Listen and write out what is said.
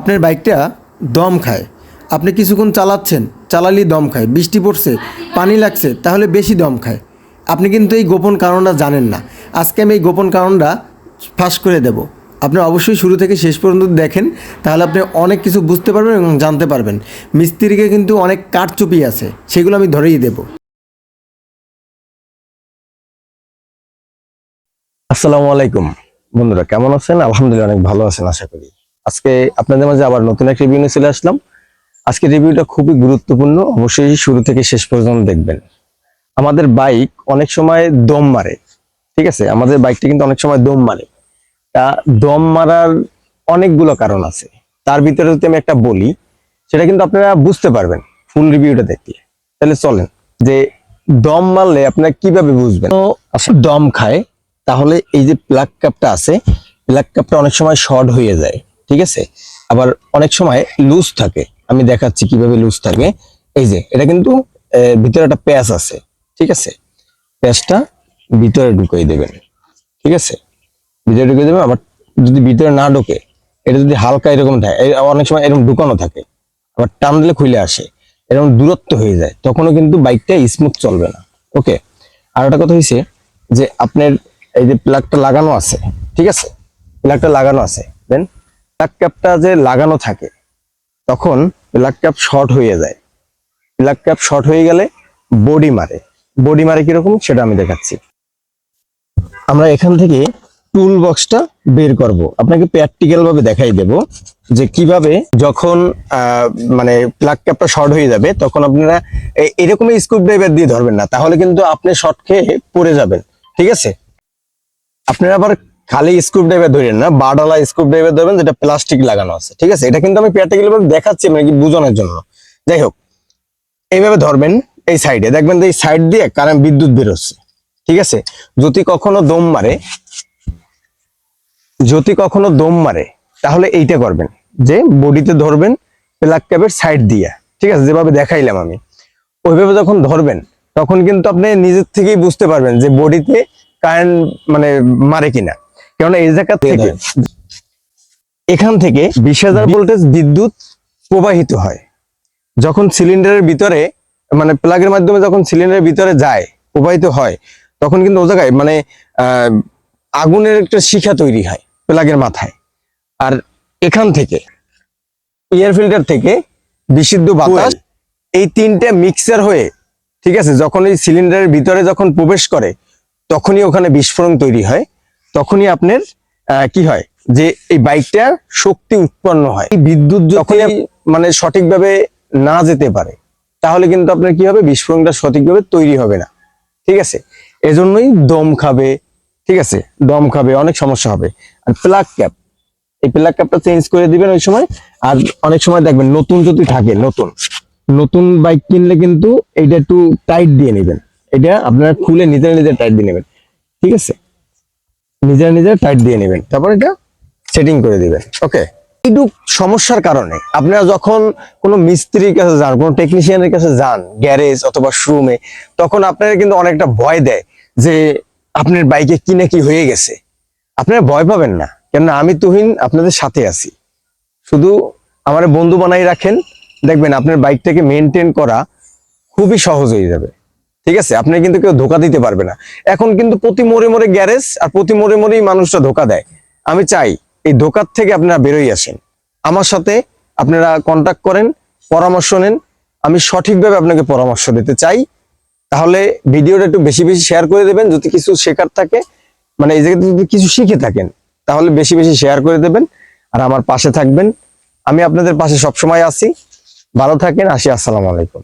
আপনার বাইকটা দম খায়। আপনি কিছুক্ষণ চালাচ্ছেন, চালালেই দম খায়। বৃষ্টি পড়ছে, পানি লাগছে, তাহলে বেশি দম খায়। আপনি কিন্তু এই গোপন কারণটা জানেন না। আজকে আমি এই গোপন কারণটা ফাঁস করে দেব। আপনি অবশ্যই শুরু থেকে শেষ পর্যন্ত দেখেন, তাহলে আপনি অনেক কিছু বুঝতে পারবেন এবং জানতে পারবেন। মিস্ত্রিকে কিন্তু অনেক কাঠ কাঠচুপি আছে, সেগুলো আমি ধরেই দেবো। আসসালামু আলাইকুম। বন্ধুরা, কেমন আছেন? আলহামদুলিল্লাহ, অনেক ভালো আছেন, আশা করি। আজকে আপনাদের মাঝে আবার নতুন একটা রিভিউ নিয়ে চলে আসলাম। আজকে রিভিউটা খুবই গুরুত্বপূর্ণ, অবশ্যই শুরু থেকে শেষ পর্যন্ত দেখবেন। আমাদের বাইক অনেক সময় দম মারে, ঠিক আছে? আমাদের বাইকটা কিন্তু অনেক সময় দম মারে। তা দম মারার অনেকগুলো কারণ আছে। তার ভিতরে যদি আমি একটা বলি, সেটা কিন্তু আপনারা বুঝতে পারবেন ফুল রিভিউটা দেখলে তাহলে চলেন, যে দম মারলে আপনারা কীভাবে বুঝবেন? আসলে দম খায়, তাহলে এই যে প্লাগ কাপটা আছে প্লাগ কাপটা অনেক সময় শর্ট হয়ে যায়। ঠিক আছে? আবার অনেক সময় লুজ থাকে। আমি দেখাচ্ছি কীভাবে লুজ থাকে। এই যে, এটা কিন্তু ভিতরে একটা প্যাচ আছে। ঠিক আছে? প্যাচটা ভিতরে ঢুকিয়ে দেবেন। ঠিক আছে? ভিতরে ঢুকিয়ে দেবেন, আবার যদি ভিতরে না ঢোকে, এটা যদি হালকা এরকম থাকে অনেক সময় এরকম ঢুকানো থাকে, আবার টান দিলে খুলে আসে। এরকম দূরত্ব হয়ে যায়, তখনও কিন্তু বাইকটা স্মুথ চলবে না। ওকে? আর একটা কথা হয়েছে যে, আপনার এই যে প্লাগটা লাগানো আছে, ঠিক আছে? প্লাগটা লাগানো আছে প্লাগ ক্যাপটা যে লাগানো থাকে, তখন প্লাগ ক্যাপ শর্ট হয়ে যায়। প্লাগ ক্যাপ শর্ট হয়ে গেলে বডি মারে। বডি মারে কীরকম সেটা আমি দেখাচ্ছি। আমরা এখান থেকে টুল বক্সটা বের করব। আপনাকে প্র্যাকটিক্যাল ভাবে দেখাই দেব যে কীভাবে যখন মানে প্লাগ ক্যাপটা শর্ট হয়ে যাবে, তখন আপনারা এরকমই স্ক্রু ড্রাইভার দিয়ে ধরবেন না। তাহলে কিন্তু আপনি শর্ট খেয়ে পড়ে যাবেন। ঠিক আছে? আপনারা আবার খালি স্ক্রু ড্রাইভার ধরেন না বারডালা স্ক্রু ড্রাইভার ধরবেন যেটা প্লাস্টিক লাগানো আছে, ঠিক আছে? এটা কিন্তু আমি প্র্যাকটিক্যাল ভাবে দেখাচ্ছি মানে কি বোঝানোর জন্য। যাই হোক, এইভাবে ধরবেন এই সাইডে দেখবেন এই সাইড দিয়ে কারেন্ট বিদ্যুৎ বেরোচ্ছে, ঠিক আছে? যদি কখনো দম মারে, যদি কখনো দম মারে, তাহলে এইটা করবেন, যে বডিতে ধরবেন প্লাগ ক্যাপের সাইড দিয়া, ঠিক আছে? যেভাবে দেখাইলাম আমি। ওইভাবে যখন ধরবেন, তখন কিন্তু আপনি নিজের থেকেই বুঝতে পারবেন যে বডিতে কারেন্ট মানে মারে কিনা। কেননা এই জায়গা থেকে এখান থেকে বিশ হাজার ভোল্টেজ বিদ্যুৎ প্রবাহিত হয়। যখন সিলিন্ডারের ভিতরে মানে প্লাগের মাধ্যমে যখন সিলিন্ডারের ভিতরে যায় প্রবাহিত হয় তখন কিন্তু ও জায়গায় মানে আগুনের একটা শিখা তৈরি হয় প্লাগের মাথায়। আর এখান থেকে এয়ার ফিল্টার থেকে বিশুদ্ধ বাতাস এই তিনটে মিক্সার হয়ে ঠিক আছে যখন এই সিলিন্ডারের ভিতরে যখন প্রবেশ করে তখনই ওখানে বিস্ফোরণ তৈরি হয়। তখনই আপনার আহ, কি হয়? যে এই বাইকটার শক্তি উৎপন্ন হয়। এই বিদ্যুৎ যখন মানে সঠিকভাবে না যেতে পারে তাহলে কিন্তু আপনার কি হবে? বিস্ফোরণটা সঠিকভাবে তৈরি হবে না। ঠিক আছে? এজন্যই দম খাবে। ঠিক আছে? দম খাবে অনেক সমস্যা হবে। আর প্লাগ ক্যাপ এই প্লাগ ক্যাপটা চেঞ্জ করে দিবেন ওই সময়। আর অনেক সময় দেখবেন নতুন যদি থাকে নতুন নতুন বাইক কিনলে কিন্তু এইটা একটু টাইট দিয়ে নেবেন। এটা আপনারা খুলে নিজেরা নিজের টাইট দিয়ে নেবেন। ঠিক আছে? নিজেরা নিজেরা টাইট দিয়ে নেবেন। তারপর এটা সেটিং করে দিবেন। ওকে এইটুক সমস্যার কারণে আপনারা যখন কোনো মিস্ত্রির কাছে যান, কোনো টেকনিশিয়ানের কাছে যান গ্যারেজ অথবা শোরুমে তখন আপনারা কিন্তু অনেকটা ভয় দেয় যে আপনার বাইকে কি না কি হয়ে গেছে। আপনারা ভয় পাবেন না। কেননা আমি তুহিন আপনাদের সাথে আছি। শুধু আমার বন্ধু বানাই রাখেন। দেখবেন আপনার বাইকটাকে মেনটেন করা খুবই সহজ হয়ে যাবে। ঠিক আছে? আপনি কিন্তু কেউ ধোকা দিতে পারবে না। এখন কিন্তু প্রতি মোড়ে মোড়ে গ্যারেজ আর প্রতি মোড়ে মোড়েই মানুষটা ধোকা দেয়। আমি চাই এই ধোকার থেকে আপনারা বেরোই আসেন। আমার সাথে আপনারা কন্টাক্ট করেন, পরামর্শ নেন। আমি সঠিকভাবে আপনাকে পরামর্শ দিতে চাই। তাহলে ভিডিওটা একটু বেশি বেশি শেয়ার করে দেবেন। যদি কিছু শেখার থাকে মানে এই জায়গাতে যদি কিছু শিখে থাকেন, তাহলে বেশি বেশি শেয়ার করে দেবেন। আর আমার পাশে থাকবেন। আমি আপনাদের পাশে সবসময় আছি। ভালো থাকেন, আসি, আসসালামু আলাইকুম।